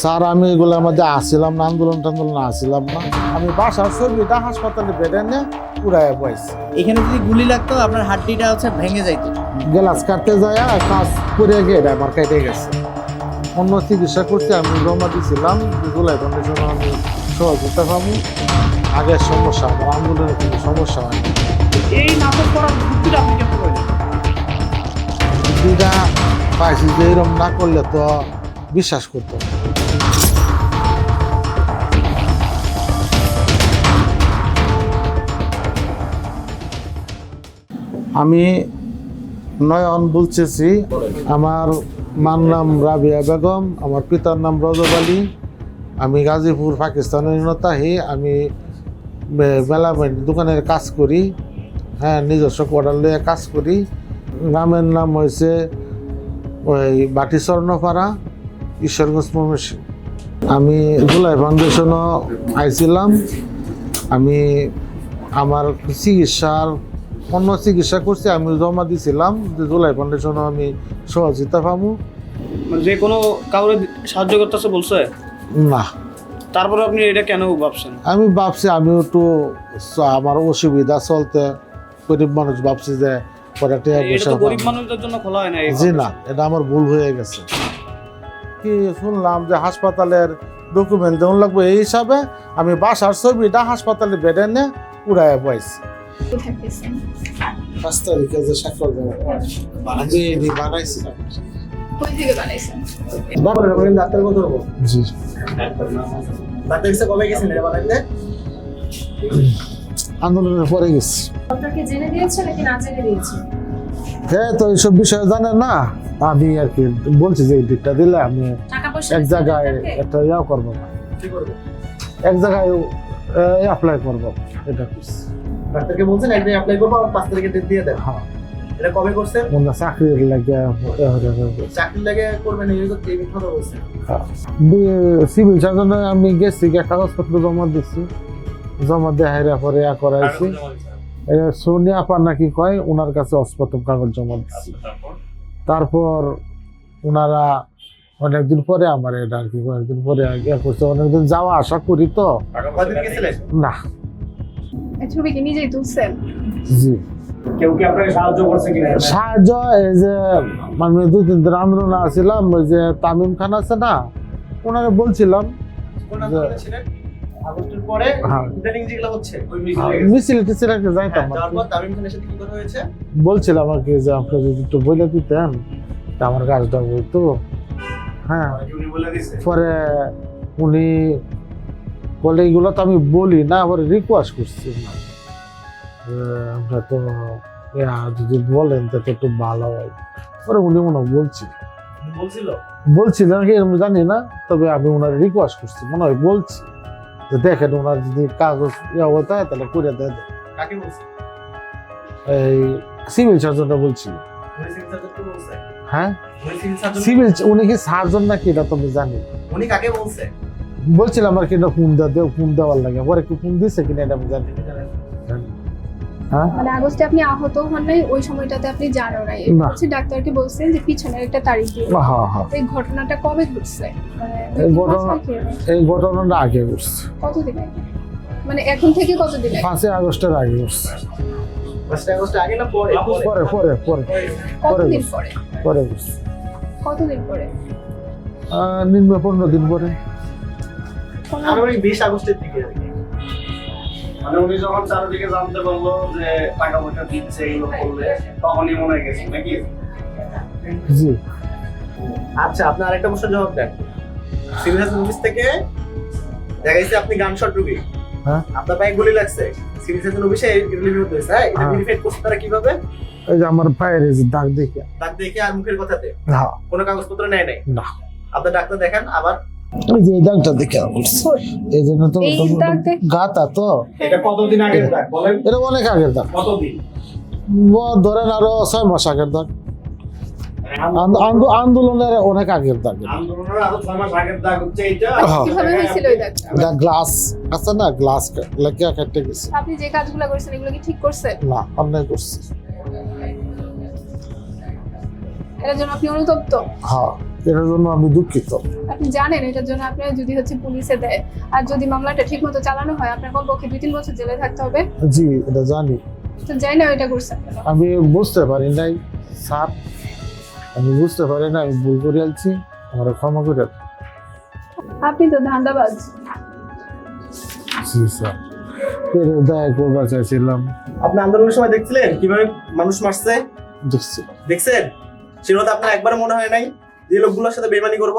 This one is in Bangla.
স্যার আমি এগুলোর মধ্যে আসছিলাম না আন্দোলন টান্দোলন আসছিলাম না। আমি বাসার ছবিটা হাসপাতালে বেডে নিয়ে উড়াইয়া পাইছি এখানে যদি গুলি লাগতো আপনার হাড্ডিটা হচ্ছে ভেঙে যাইতো। গ্লাস কাটতে যায় কাজ করে গিয়ে আমার কেটে গেছে। অন্য চিকিৎসা করতে আমি জমা দিয়েছিলাম জুলাই ফাউন্ডেশন আমি সহযোগিতা পাবো। আগের সমস্যা আমার আন্দোলনের কোনো সমস্যা হয় এই নাটক করার আপনি করলেন বুদ্ধিটা পাইছি যে এরকম না করলে তো বিশ্বাস করতো। আমি নয়ন বলতেছি, আমার মার নাম রাবিয়া বেগম, আমার পিতার নাম রজব আলী। আমি গাজীপুর পাকিস্তানের নতাহি, আমি মেলামেন্ট দোকানের কাজ করি। হ্যাঁ নিজস্ব কোয়ার্টার লিয়ে কাজ করি। গ্রামের নাম হয়েছে ওই বাটি স্বর্ণপাড়া। ঈশ্বরগঞ্জ আমি জুলাই ফাউন্ডেশনও আইছিলাম। আমি আমার চিকিৎসার অন্য চিকিৎসা করছি আমি জমা দিছিলাম যে জুলাই ফাউন্ডেশনও আমি সহযোগিতা পাবো। যে কোনো কাউরে সাহায্য করতেছে বলছে? না। তারপরে আপনি এটা কেন ভাবছেন? আমি ভাবছি আমি একটু আমার অসুবিধা চলতে গরিব মানুষ ভাবছি যে পরে পাবো। গরিব মানুষদের জন্য খোলা হয় না জি না এটা আমার ভুল হয়ে গেছে। কি শুনলাম যে হাসপাতালের ডকুমেন্ট দেওয়া লাগবে? এই হিসাবে আমি বাসার ছবিটা হাসপাতালে বেডে নিয়ে উড়াইয়া পাইছি পাঁচ তারিখে যে স্বাক্ষর বানাইছিলাম কই থেকে বানাইছেন? ডাক্তার কত হব। জি ডাক্তার কাছে কবে গেছেন এটা বানাইতে? আন্দোলনের পরে গেছি। আপনাকে জেনে দিয়েছে নাকি না জেনে দিয়েছে? হ্যাঁ তো এইসব বিষয়ে জানেন না আমি আর কি বলছি যে এই দিকটা দিলে আমি এক জায়গায় একটা ইয়া করব না কি করবে এক জায়গায় অ্যাপ্লাই করব এটা ডাক্তারকে বলছেন একদিন অ্যাপ্লাই করব আর পাঁচ তারিখে ডেট দিয়ে দেন হ্যাঁ এটা কবে করছেন মনে চাকরির লাগে চাকরি লাগে করবেন এই কথা বলছেন সিভিল সার্জনে আমি গেছি গিয়ে কাগজপত্র জমা দিচ্ছি জমা দিয়ে হাইরা পরে ইয়া করাইছি সোনিয়া আপা নাকি কয় ওনার কাছে অস্পতম কাগজ জমা দিচ্ছি তারপর ওনারা অনেকদিন পরে আমার এটা আর কি কয়েকদিন পরে ইয়া করছে অনেকদিন যাওয়া আশা করি তো। না। ছবি কি নিজেই তুলছেন? জি। কেউ কি আপনাকে সাহায্য করছে কিনা? সাহায্য এই যে মানে দুই তিন দিন আন্দোলনে আসছিলাম ওই যে তামিম খান আছে না ওনারা বলছিলাম আগস্টের পরে হ্যাঁ। ইদানিং যেগুলো হচ্ছে ওই মিছিল টিছিল যাইতাম তারপর তামিম খানের সাথে কি কথা হয়েছে? বলছিলাম আর কি যে আপনি যদি একটু দিতেন তা আমার কাজটা হইতো। হ্যাঁ পরে উনি বলে এগুলো তো আমি বলি না আবার রিকোয়েস্ট করছি আমরা তো যদি বলেন তো একটু ভালো হয়। পরে উনি মনে বলছি বলছিল। বলছিলেন কি আমি জানি না তবে আমি ওনার রিকোয়েস্ট করছি। মনে হয় বলছি। যে দেখেন ওনার যদি কাগজ ইয়া হতে হয় তাহলে করে দেয় এই সিভিল সার্জনটা বলছিল। বলছে? হ্যাঁ? সিভিল উনি কি সার্জন নাকি এটা তুমি জানি। না। উনি কাকে বলছে? বলছিলাম আর কি এটা ফোন দেওয়া দেও ফোন দেওয়ার লাগে। পরে কি ফোন দিছে কিনা এটা আমি জানি না। হ্যাঁ? মানে আগস্টে আপনি আহত হন নাই ওই সময়টাতে আপনি জানো নাই। হচ্ছে ডাক্তারকে বলছেন যে পিছনের একটা তারিখ দিয়ে। হ্যাঁ হ্যাঁ এই ঘটনাটা কবে ঘটছে? মানে এই ঘটনা-? এই ঘটনাটা আগে ঘটছে। কতদিন আগে? মানে এখন থেকে কতদিন আগে? পাঁচই আগস্টের আগে ঘটছে। আগে না পরে? পরে পরে পরে কতদিন। পরে? পরে ঘটছে। কতদিন পরে? আহ, নিম্ন পনেরো দিন পরে। বিশ আগস্টের দিকে। মানে উনি যখন চারদিকে জানতে পারল যে টাকা পয়সা দিচ্ছে এগুলো করলে তখনই মনে হয় গেছে নাকি? জি। আচ্ছা আপনি আরেকটা প্রশ্নের জবাব দেন। সার্জন থেকে দেখাইছে আপনি গান শট রুগী হ্যাঁ। আপনার পায়ে গুলি লাগছে। সার্জন অফিসে রিলিভ হয়েছে হ্যাঁ? এটা হ্যাঁ। ভেরিফাই করছে তারা কীভাবে? এই যে আমার পায়ের এই যে দাগ দেখে। দাঁত দেখে আর মুখের কথাতে? হ্যাঁ কোনো কাগজপত্র নেয় নাই? না। আপনার ডাক্তার দেখেন আবার এই যে দাগটা দেখে এই জন্য তো গাতা তো? এটা কতদিন আগের দাগ বলেন? এটা অনেক আগের দাগ। কতদিন? ধরেন আরও ছয় মাস আগের দাগ। আন্দ- আন্দ- আন্দোলনের অনেক আগের দাগ এটা। আন্দোলনের আরও ছয় মাস আগের দাগ হচ্ছে এইটা? হ্যাঁ। ওই গ্লাস আছে না গ্লাস লাগিয়ে কেটে গেছে। আপনি যে কাজগুলো করেছেন এগুলো কি ঠিক করছেন? না অন্যায় করছি। এটার জন্য আপনি অনুতপ্ত? হ্যাঁ। এটার জন্য আমি দুঃখিত। আপনি জানেন এটার জন্য আপনার যদি হচ্ছে পুলিশে দেয় আর যদি মামলাটা ঠিক মতো চালানো হয় আপনার কমপক্ষে দুই তিন বছর জেলে থাকতে হবে। জি এটা জানি। তো যাই না এটা করছেন কেন? আমি বুঝতে পারি নাই স্যার। আমি বুঝতে পারি না আমি ভুল করে আলছি আমার ক্ষমা করে আপনি তো ধান্দাবাজ। জি স্যার। দয়া করবার চাইছিলাম আপনি আন্দোলনের সময় দেখছিলেন কীভাবে মানুষ মারছে? দেখছি। দেখছেন? সেটা তো আপনার একবার মনে হয় নাই। যে লোকগুলোর সাথে বেমানি করব